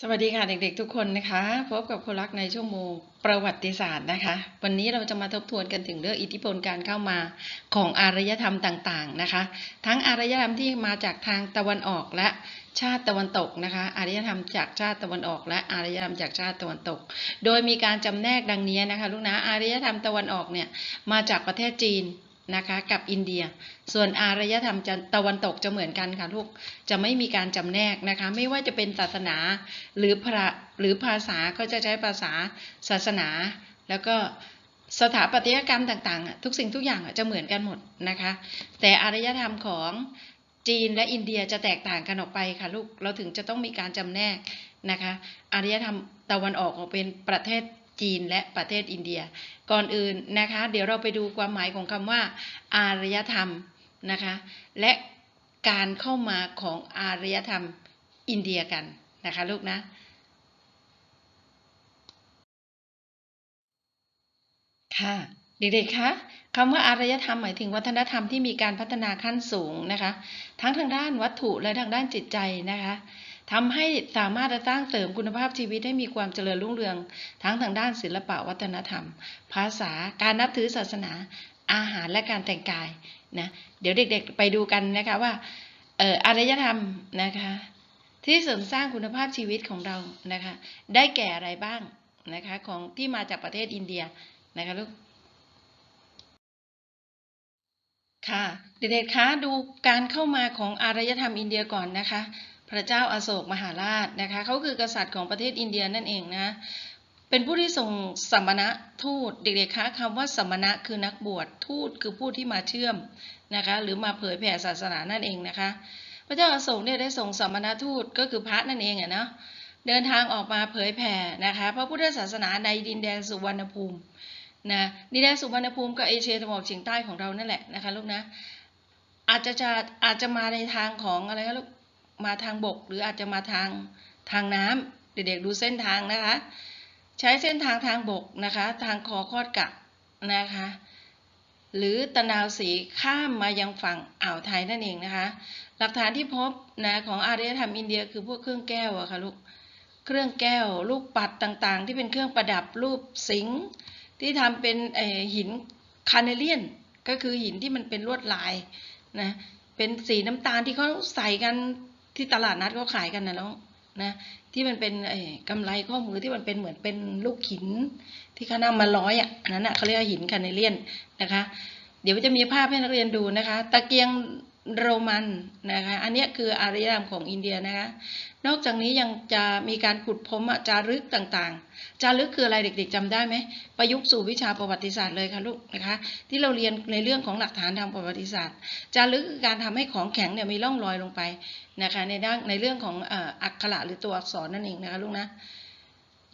สวัสดีค่ะเด็กๆทุกคนนะคะ พบกับครูรักในชั่วโมงประวัติศาสตร์นะคะ วันนี้เราจะมาทบทวนกันถึงเรื่องอิทธิพลการเข้ามาของอารยธรรมต่างๆนะคะ ทั้งอารยธรรมที่มาจากทางตะวันออกและชาติตะวันตกนะคะ อารยธรรมจากชาติตะวันออก และอารยธรรมจากชาติตะวันตก โดยมีการจำแนกดังนี้นะคะลูกนะอารยธรรมตะวันออกเนี่ยมาจากประเทศจีน นะคะกับอินเดีย ส่วนอารยธรรมตะวันตกจะเหมือนกันค่ะลูกจะไม่มีการจำแนกนะคะไม่ว่าจะเป็นศาสนาหรือพระหรือภาษาก็จะใช้ภาษาศาสนา แล้วก็สถาปัตยกรรมต่างๆ ทุกสิ่งทุกอย่างจะเหมือนกันหมดนะคะ แต่อารยธรรมของจีนและอินเดียจะแตกต่างกันออกไปค่ะลูกเราถึงจะต้องมีการจำแนกนะคะอารยธรรมตะวันออกออกเป็นประเทศ จีนและประเทศอินเดีย ก่อนอื่นนะคะ เดี๋ยวเราไปดูความหมายของคำว่า อารยธรรมนะคะ และการเข้ามาของอารยธรรมอินเดียกันนะคะลูกนะ ค่ะ เด็กๆคะคำว่าอารยธรรมหมายถึงวัฒนธรรมที่มีการพัฒนาขั้นสูงนะคะ ทั้งทางด้านวัตถุและทางด้านจิตใจนะคะ ทำให้สามารถจะสร้างเสริมคุณภาพชีวิตให้มีความเจริญรุ่งเรือง ทั้งทางด้านศิลปะวัฒนธรรม ภาษาการนับถือศาสนา อาหารและการแต่งกายนะเดี๋ยวเด็กๆไปดูกันนะคะว่าเอออารยธรรมนะคะที่เสริมสร้างคุณภาพชีวิตของเรานะคะได้แก่อะไรบ้างนะคะของที่มาจากประเทศอินเดียนะคะลูก ค่ะ เด็กๆคะดูการเข้ามาของอารยธรรมอินเดียก่อนนะคะ พระเจ้าอาโศกมหาราชนะคะเขาคือกษัตริย์ของประเทศอินเดียนั่นเองนะเป็นผู้ที่ส่งสมณะทูตเด็กๆคะคำว่าสมณะคือนักบวชทูตคือผู้ที่มาเชื่อมนะคะหรือมาเผยแผ่ศาสนานั่นเองนะคะ พระเจ้าอาโศกเนี่ยได้ส่งสมณทูตก็คือพระนั่นเองอะเนาะเดินทางออกมาเผยแผ่นะคะพระพุทธศาสนาในดินแดนสุวรรณภูมิ นะดินแดนสุวรรณภูมิกับเอเชียตะวันออกเฉียงใต้ของเรานั่นแหละนะคะลูกนะอาจจะจะอาจจะมาในทางของอะไรคะลูกมาทางบก หรืออาจจะมาทางทางน้ำเด็กๆดูเส้นทางนะคะ ใช้เส้นทางทางบกนะคะ ทางคอคอดกะนะคะหรือตะนาวสีข้ามมายังฝั่งอ่าวไทยนั่นเองนะคะ หลักฐานที่พบนะของอารยธรรมอินเดียคือพวกเครื่องแก้วอะค่ะลูกเครื่องแก้ว ลูกปัดต่างๆ ที่เป็นเครื่องประดับรูปสิงห์ ที่ทำเป็นหินคาเนเลียน ก็คือหินที่มันเป็นลวดลายนะเป็นสีน้ำตาลที่เขาใส่กันที่ตลาดนัดเขาขายกันนะน้องนะที่มันเป็นเอ่อกำไรข้อมือที่มันเป็นเหมือนเป็นลูกหินที่เขานำมาร้อยอะอันนั้นอะเขาเรียกว่าหินคาเนเลียนนะคะ เดี๋ยวจะมีภาพให้นักเรียนดูนะคะ ตะเกียง โรมันนะคะอันนี้คืออารยธรรมของอินเดียนะคะนอกจากนี้ยังจะมีการขุดพบจารึกต่างๆ จารึกคืออะไรเด็ก ๆจำได้ไหมประยุกต์สู่วิชาประวัติศาสตร์เลยค่ะลูกนะคะ ที่เราเรียนในเรื่องของหลักฐานทางประวัติศาสตร์ จารึกคือการทำให้ของแข็งเนี่ยมีร่องรอยลงไปนะคะในด้านในเรื่องของออักขระหรือตัวอักษรนั่นเองนะคะลูกนะ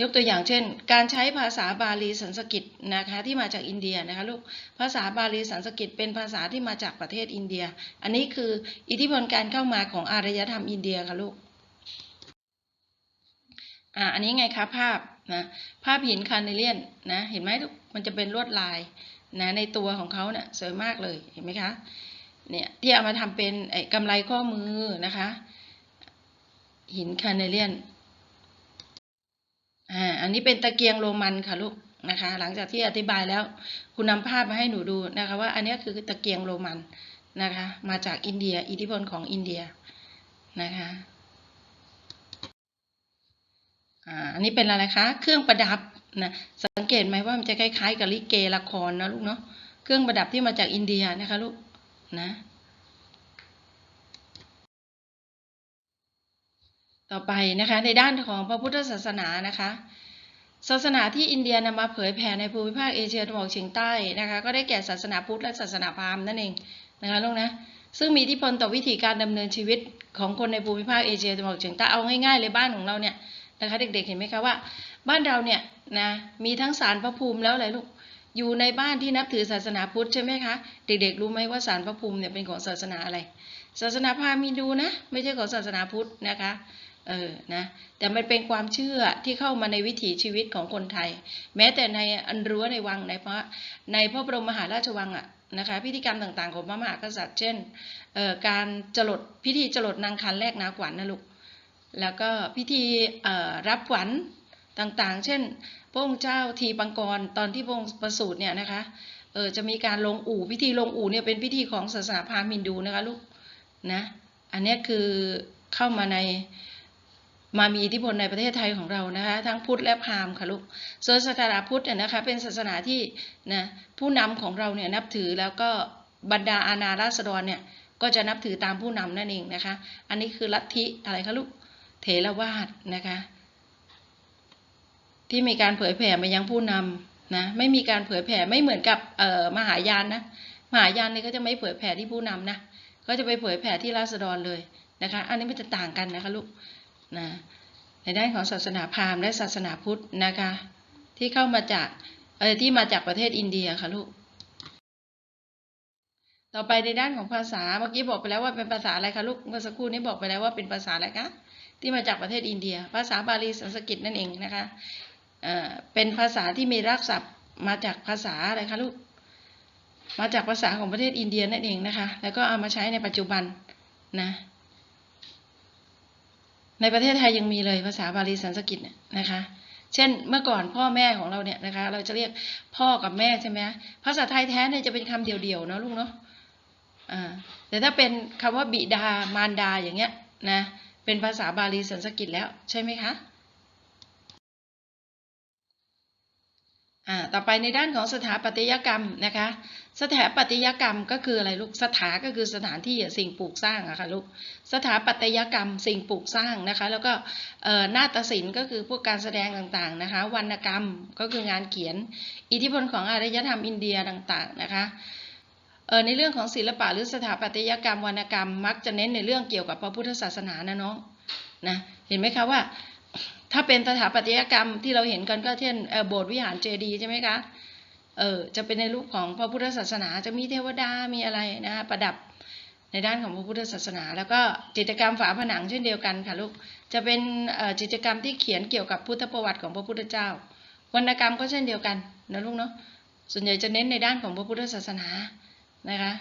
ยกตัวอย่างเช่น การใช้ภาษาบาลีสันสกฤตนะคะที่มาจากอินเดียนะคะลูกภาษาบาลีสันสกฤตเป็นภาษาที่มาจากประเทศอินเดีย อันนี้คืออิทธิพลการเข้ามาของอารยธรรมอินเดียค่ะลูกอ่าอันนี้ไงคะภาพนะภาพหินคาร์เนเลียนนะเห็นไหมลูกมันจะเป็นลวดลายนะในตัวของเขาเนะ่ยสวยมากเลยเห็นไหมคะเนี่ยที่เอามาทำเป็นไอ้กำไรข้อมือนะคะ หินคาร์เนเลียน อ่าอันนี้เป็นตะเกียงโรมันค่ะลูกนะคะ หลังจากที่อธิบายแล้วคุณนำภาพมาให้หนูดูนะคะว่าอันนี้คือตะเกียงโรมันนะคะมาจากอินเดียอิทธิพลของอินเดียนะคะอ่าอันนี้เป็นอะไรคะ เครื่องประดับนะสังเกตไหมว่ามันจะคล้ายๆกับลิเกละครนะลูกเนาะเครื่องประดับที่มาจากอินเดียนะคะลูกนะ ต่อไปนะคะในด้านของพระพุทธศาสนานะคะศาสนาที่อินเดียนำมาเผยแผ่ในภูมิภาคเอเชียตะวันออกเฉียงใต้นะคะก็ได้แก่ศาสนาพุทธและศาสนาพราหมณ์นั่นเองนะคะลูกนะซึ่งมีอิทธิพลต่อวิธีการดำเนินชีวิตของคนในภูมิภาคเอเชียตะวันออกเฉียงใต้เอาง่ายๆเลยบ้านของเราเนี่ยนะคะเด็กๆเห็นไหมคะว่า บ้านเราเนี่ยนะมีทั้งศาลพระภูมิแล้วอะไรลูกอยู่ในบ้านที่นับถือศาสนาพุทธใช่ไหมคะเด็กๆรู้ไหมว่าศาลพระภูมิเนี่ยเป็นของศาสนาอะไร ศาสนาพราหมณ์มีดูนะ ไม่ใช่ของศาสนาพุทธนะคะ เออนะแต่มันเป็นความเชื่อที่เข้ามาในวิถีชีวิตของคนไทย แม้แต่ในอันรั้วในวังในพระในพระบรมมหาราชวังอะนะคะพิธีกรรมต่างๆของพระมหากษัตริย์ เช่นเอ่อการจรดพิธีจรดนางคันแรกนาขวัญนนะลูกแล้วก็พิธีเอ่อรับขวัญต่างๆ เช่น พระองค์เจ้าทีปังกรตอนที่พระองค์ประสูติเนี่ยนะคะเออจะมีการลงอู่พิธีลงอู่เนี่ยเป็นพิธีของศาสนาพราหมณ์ฮินดูนะคะลูกนะอันนี้คือเข้ามาใน มามีอิทธิพลในประเทศไทยของเรานะคะทั้งพุทธและพราหมณ์ค่ะลูกส่วนศาสนาพุทธเนี่ยนะคะเป็นศาสนาที่นะผู้นำของเราเนี่ยนับถือแล้วก็บรรดาอาณาราษฎรเนี่ยก็จะนับถือตามผู้นำนั่นเองนะคะ อันนี้คือลัทธิอะไรคะลูกเถรวาทนะคะที่มีการเผยแผ่มายังผู้นำนะไม่มีการเผยแผ่ไม่เหมือนกับเอ่อมหายานนะมหายานเนี่ยเขาจะไม่เผยแผ่ที่ผู้นำนะก็จะไปเผยแผ่ที่ราษฎรเลยนะคะ อันนี้มันจะต่างกันนะคะลูก นะในด้านของศาสนาพราหมณ์และศาสนาพุทธนะคะ ที่เข้ามาจากเออที่มาจากประเทศอินเดียค่ะลูก ต่อไปในด้านของภาษาเมื่อกี้บอกไปแล้วว่าเป็นภาษาอะไรคะลูกเมื่อสักครู่นี้บอกไปแล้วว่าเป็นภาษาอะไรคะที่มาจากประเทศอินเดีย ภาษาบาลีสันสกฤตนั่นเองนะคะเออเป็นภาษาที่มีรากศัพท์มาจากภาษาอะไรคะลูกมาจากภาษาของประเทศอินเดียนั่นเองนะคะ แล้วก็เอามาใช้ในปัจจุบันนะ ในประเทศไทยยังมีเลยภาษาบาลีสันสกิตเนี่ยนะคะ เช่นเมื่อก่อนพ่อแม่ของเราเนี่ยนะคะ เราจะเรียกพ่อกับแม่ใช่ไหมภาษาไทยแท้เนี่ยจะเป็นคำเดียวๆเนาะลูกเนาะอ่าแต่ถ้าเป็นคำว่าบิดามารดาอย่างเงี้ยนะเป็นภาษาบาลีสันสกิตแล้วใช่ไหมคะ อ่าต่อไปในด้านของสถาปัตยกรรมนะคะ สถาปัตยกรรมก็คืออะไรลูกสถาก็คือสถานที่สิ่งปลูกสร้างอะค่ะลูกสถาปัตยกรรมสิ่งปลูกสร้างนะคะ แล้วก็นาฏศิลป์ก็คือพวกการแสดงต่างๆนะคะ วรรณกรรมก็คืองานเขียน อิทธิพลของอารยธรรมอินเดียต่างๆนะคะในเรื่องของศิลปะหรือสถาปัตยกรรมวรรณกรรมมักจะเน้นในเรื่องเกี่ยวกับพระพุทธศาสนานะน้องนะเห็นไหมคะว่า ถ้าเป็นสถาปัตยกรรมที่เราเห็นกันก็เช่นโบสถ์วิหารเจดีย์ใช่ไหมคะเออจะเป็นในรูปของพระพุทธศาสนาจะมีเทวดามีอะไรนะประดับในด้านของพระพุทธศาสนา แล้วก็จิตรกรรมฝาผนังเช่นเดียวกันค่ะลูกจะเป็นจิตรกรรมที่เขียนเกี่ยวกับพุทธประวัติของพระพุทธเจ้า วรรณกรรมก็เช่นเดียวกันนะลูกเนาะส่วนใหญ่จะเน้นในด้านของพระพุทธศาสนานะคะ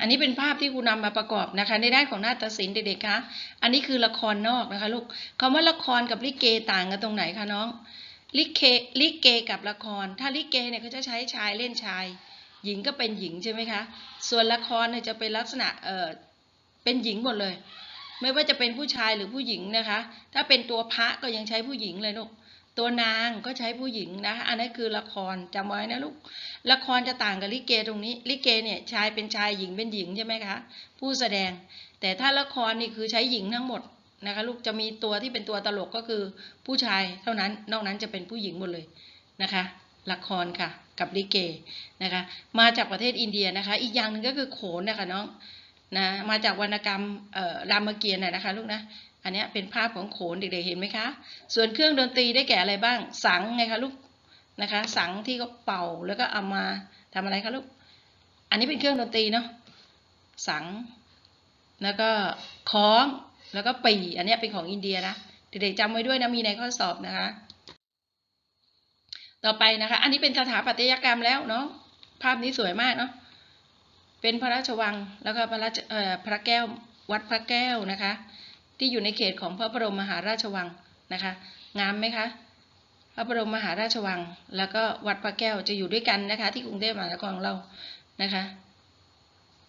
อันนี้เป็นภาพที่ครูนำมาประกอบนะคะ ในด้านของนาฏศิลป์เด็กๆคะ อันนี้คือละครนอกนะคะลูกคำว่าละครกับลิเกต่างกันตรงไหนคะน้อง ลิเกลิเกกับละคร ถ้าลิเกเนี่ยเขาจะใช้ชายเล่นชาย หญิงก็เป็นหญิงใช่ไหมคะ ส่วนละครเนี่ยจะเป็นลักษณะเออเป็นหญิงหมดเลย ไม่ว่าจะเป็นผู้ชายหรือผู้หญิงนะคะ ถ้าเป็นตัวพระก็ยังใช้ผู้หญิงเลยลูก ตัวนางก็ใช้ผู้หญิงนะคะอันนั้คือละครจำไว้นะลูก ละครจะต่างกับลิเกตรงนี้ ลิเกเนี่ยชายเป็นชายหญิงเป็นหญิงใช่ไหมคะ ผู้แสดง แต่ถ้าละครนี่คือใช้หญิงทั้งหมดนะคะลูกจะมีตัวที่เป็นตัวตลกก็คือผู้ชายเท่านั้น นอกนั้นจะเป็นผู้หญิงหมดเลยนะคะ ละครค่ะ กับลิเกนะคะ มาจากประเทศอินเดียนะคะ อีกอย่างหนึ่งก็คือโขนนะคะน้อง นะมาจากวรรณกรรมรามเกียรติ์นะคะลูกนะอันนี้เป็นภาพของโขนเด็กๆเห็นไหมคะ ส่วนเครื่องดนตรีได้แก่อะไรบ้าง สังไงคะลูกนะคะ สังที่เขาเป่าแล้วก็เอามาทำอะไรคะลูก อันนี้เป็นเครื่องดนตรีเนาะสัง แล้วก็คล้องแล้วก็ปีอันนี้เป็นของอินเดียนะเด็กๆจำไว้ด้วยนะมีในข้อสอบนะคะ ต่อไปนะคะ อันนี้เป็นสถาปัตยกรรมแล้วเนาะภาพนี้สวยมากเนาะ เป็นพระราชวังแล้วก็พระราชพระแก้ววัดพระแก้วนะคะ ที่อยู่ในเขตของพระบรมมหาราชวังนะคะ งามไหมคะพระบรมมหาราชวัง แล้วก็วัดพระแก้วจะอยู่ด้วยกันนะคะ ที่กรุงเทพมหานครของเรานะคะ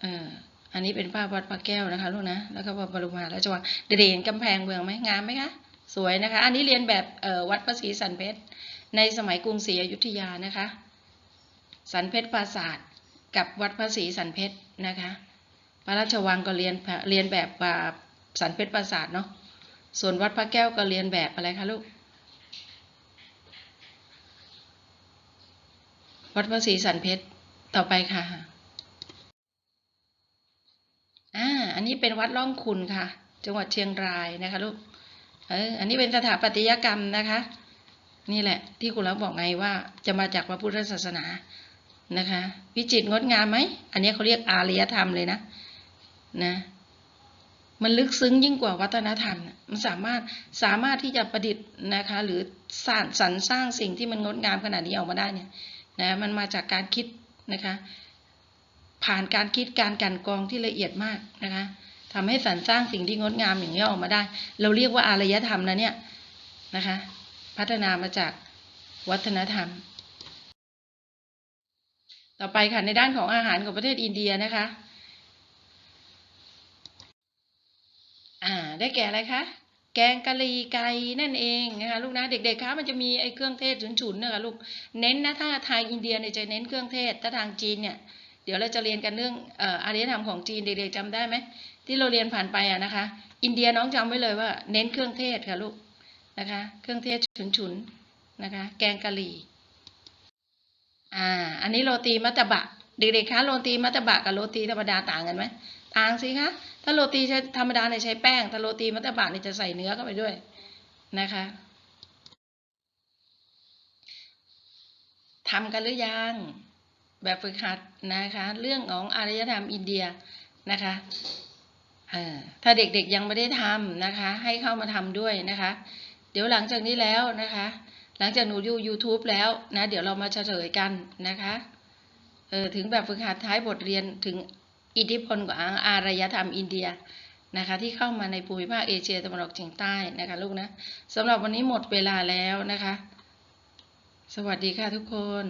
เอ่ออันนี้เป็นภาพวัดพระแก้วนะคะลูกนะแล้วก็พระบรมมหาราชวังเด็กๆเห็นกำแพงเมืองไหมงามไหมคะสวยนะคะ อันนี้เรียนแบบวัดพระศรีสันเพชรในสมัยกรุงศรีอยุธยานะคะ สันเพชรปราสาท กับวัดพระศรีสันเพชรนะคะ พระราชวังก็เรียนเรียนแบบสันเพชรปราสาทเนาะ ส่วนวัดพระแก้วก็เรียนแบบอะไรคะลูก วัดพระศรีสันเพชรต่อไปค่ะ อ่า อันนี้เป็นวัดล่องคุณค่ะ จังหวัดเชียงรายนะคะลูก เออ อันนี้เป็นสถาปัตยกรรมนะคะ นี่แหละที่คุณรักบอกไงว่าจะมาจากพระพุทธศาสนา นะคะ วิจิตรงดงามไหม อันนี้เขาเรียกอารยธรรมเลยนะนะ มันลึกซึ้งยิ่งกว่าวัฒนธรรม มันสามารถสามารถที่จะประดิษฐ์นะคะ หรือสร้างสรรสร้างสิ่งที่มันงดงามขนาดนี้ออกมาได้เนี่ยนะมันมาจากการคิดนะคะ ผ่านการคิดการกันกรองที่ละเอียดมากนะคะทำให้สรรสร้างสิ่งที่งดงามอย่างนี้ออกมาได้ เราเรียกว่าอารยธรรมนะเนี่ยนะคะ พัฒนามาจากวัฒนธรรม ต่อไปค่ะในด้านของอาหารของประเทศอินเดียนะคะ อ่า ได้แก่อะไรคะ แกงกะหรี่ไก่นั่นเองนะคะลูกนะเด็กๆคะมันจะมีไอ้เครื่องเทศฉุนๆนะคะลูกเน้นนะถ้าทางอินเดียเนี่ยจะเน้นเครื่องเทศถ้าทางจีนเนี่ยเดี๋ยวเราจะเรียนกันเรื่องออารยธรรมของจีนเด็กๆจำได้ไหมที่เราเรียนผ่านไปอะนะคะ อินเดียน้องจำไว้เลยว่า เน้นเครื่องเทศค่ะลูกนะคะ เครื่องเทศฉุนๆนะคะ แกงกะหรี่ อ่า อันนี้โรตีมัตตบะ เด็กๆคะโรตีมัตตบะกับโรตีธรรมดาต่างกันไหมต่างสิคะ ถ้าโรตีใช้ธรรมดาเนี่ยใช้แป้ง ถ้าโรตีมัตตบะเนี่ยจะใส่เนื้อเข้าไปด้วยนะคะทำกันหรือยัง แบบฝึกหัดนะคะ เรื่องของอารยธรรมอินเดียนะคะเอ่อถ้าเด็กๆยังไม่ได้ทำนะคะ ให้เข้ามาทำด้วยนะคะ เดี๋ยวหลังจากนี้แล้วนะคะ หลังจากหนูดู YouTube แล้วนะเดี๋ยวเรามาเฉลยกันนะคะเออถึงแบบฝึกหัดท้ายบทเรียนถึงอิทธิพลของอารยธรรมอินเดียนะคะที่เข้ามาในภูมิภาคเอเชียตะวันออกเฉียงใต้นะคะลูกนะสำหรับวันนี้หมดเวลาแล้วนะคะ สวัสดีค่ะทุกคน